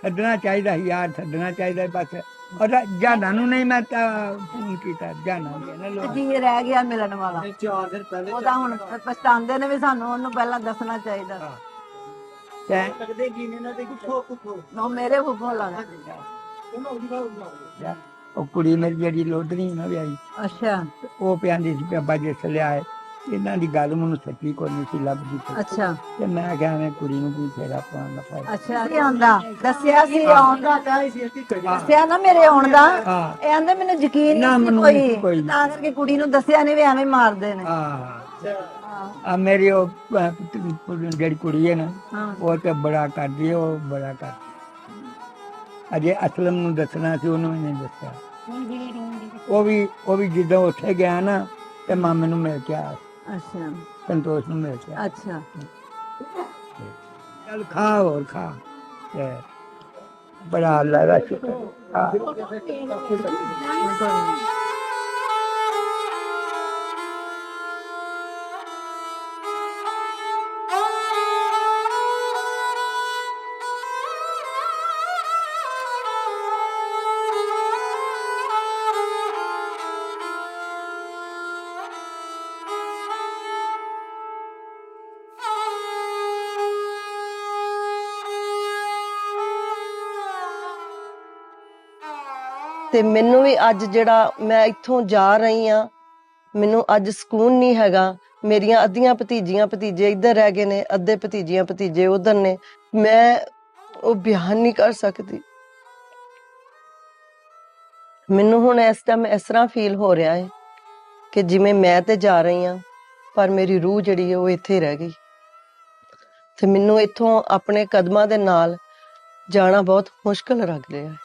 Speaker 2: ਛੱਡਣਾ ਚਾਹੀਦਾ ਸੀ ਯਾਰ ਛੱਡਣਾ ਚਾਹੀਦਾ ਬਸ। ਉਹਦਾ ਜਾਨਾ ਨੂੰ ਨਹੀਂ ਮੈਂ ਤਾਂ ਫੋਨ ਕੀਤਾ ਜਾਨਾ ਨੂੰ। ਨਾ
Speaker 1: ਤੇ ਜੀ ਰਹਿ ਗਿਆ ਮਿਲਣ ਵਾਲਾ।
Speaker 4: ਚਾਰ ਦਿਨ ਪਹਿਲੇ
Speaker 1: ਉਹਦਾ ਹੁਣ ਪਛਤਾਉਂਦੇ ਨੇ ਵੀ ਸਾਨੂੰ ਉਹਨੂੰ ਪਹਿਲਾਂ ਦੱਸਣਾ ਚਾਹੀਦਾ।
Speaker 2: ਤੇ
Speaker 4: ਲੱਗਦੇ ਕੀ ਨੇ ਨਾ ਤੇ ਕਿੱਥੋਂ ਕਿੱਥੋਂ?
Speaker 1: ਉਹ ਮੇਰੇ ਫੁੱਫੋ ਲੱਗ
Speaker 2: ਉਹ ਕੁੜੀ ਮੇਰੀ ਜਿਹੜੀ ਲੋਧਰੀ ਨਾ ਵਿਆਹੀ
Speaker 1: ਅੱਛਾ।
Speaker 2: ਉਹ ਪਿਆਂਦੀ ਸੀ ਬਾਬਾ ਜੀ ਸਲਿਆਏ ਇਹਨਾਂ ਦੀ ਗੱਲ ਮੈਨੂੰ ਸੱਚੀ ਕੋਈ ਨਹੀਂ ਸੀ ਲੱਭਦੀ। ਸੀ।
Speaker 1: ਅੱਛਾ।
Speaker 2: ਤੇ ਮੈਂ ਕਿਹਾ ਮੈਂ ਕੁੜੀ ਨੂੰ ਵੀ ਫੇਰਾ ਪਾਉਣ ਦਾ ਫਾਇਦਾ।
Speaker 1: ਅੱਛਾ ਕੀ ਆਉਂਦਾ। ਦੱਸਿਆ ਸੀ ਆਉਂਦਾ। ਦੱਸਿਆ ਨਾ ਮੇਰੇ ਆਉਣ ਦਾ
Speaker 2: ਹਾਂ।
Speaker 1: ਇਹ ਆਂਦੇ ਮੈਨੂੰ ਯਕੀਨ
Speaker 2: ਨਾ,
Speaker 1: ਨਹੀਂ ਸੀ
Speaker 2: ਮੈਨੂੰ ਨਹੀਂ ਸੀ
Speaker 1: ਕੋਈ। ਤਾਂ ਕਰਕੇ ਕੁੜੀ ਨੂੰ ਦੱਸਿਆ ਨਹੀਂ ਵੀ ਐਵੇਂ ਮਾਰਦੇ ਨੇ।
Speaker 2: ਹਾਂ। ਆ ਮੇਰੀ ਉਹ ਅਹ, ਪੁੱਤ- ਜਿਹੜੀ ਕੁੜੀ ਹੈ ਨਾ
Speaker 1: ਹਾਂ।
Speaker 2: ਉਹ ਤੇ ਬੜਾ ਕਰਦੀ ਹੈ ਉਹ ਬੜਾ ਕਰਦੀ। ਅਜੇ ਅਸਲਮ ਨੂੰ ਦੱਸਣਾ ਸੀ ਉਹਨੂੰ ਵੀ ਨਹੀਂ ਦੱਸਿਆ। ਉਹ ਵੀ ਉਹ ਵੀ ਜਦੋਂ ਉੱਥੇ ਗਿਆ ਨਾ ਤੇ ਮਾਮੇ ਨੂੰ ਮਿਲ ਕੇ ਆਇਆ
Speaker 1: ਅੱਛਾ।
Speaker 2: ਸੰਤੋਸ਼ ਨੂੰ ਮਿਲ।
Speaker 1: ਅੱਛਾ।
Speaker 2: ਚੱਲ ਖਾ ਹੋਰ ਖਾ। ਤੇ ਬੜਾ ਅੱਲਾ ਦਾ ਸ਼ੁਕਰ। ਹਾਂ।
Speaker 3: ਤੇ ਮੈਨੂੰ ਵੀ ਅੱਜ ਜਿਹੜਾ ਮੈਂ ਇੱਥੋਂ ਜਾ ਰਹੀ ਆ ਮੈਨੂੰ ਅੱਜ ਸਕੂਨ ਨਹੀਂ ਹੈਗਾ। ਮੇਰੀਆਂ ਅੱਧੀਆਂ ਭਤੀਜੀਆਂ ਭਤੀਜੇ ਇੱਧਰ ਰਹਿ ਗਏ ਨੇ, ਅੱਧੇ ਭਤੀਜੀਆਂ ਭਤੀਜੇ ਉਧਰ ਨੇ। ਮੈਂ ਉਹ ਬਿਆਨ ਨਹੀਂ ਕਰ ਸਕਦੀ। ਮੈਨੂੰ ਹੁਣ ਇਸ ਟਾਈਮ ਇਸ ਤਰ੍ਹਾਂ ਫੀਲ ਹੋ ਰਿਹਾ ਹੈ ਕਿ ਜਿਵੇਂ ਮੈਂ ਤੇ ਜਾ ਰਹੀ ਆ ਪਰ ਮੇਰੀ ਰੂਹ ਜਿਹੜੀ ਹੈ ਉਹ ਇੱਥੇ ਰਹਿ ਗਈ। ਤੇ ਮੈਨੂੰ ਇੱਥੋਂ ਆਪਣੇ ਕਦਮਾਂ ਦੇ ਨਾਲ ਜਾਣਾ ਬਹੁਤ ਮੁਸ਼ਕਲ ਲੱਗ ਰਿਹਾ ਹੈ।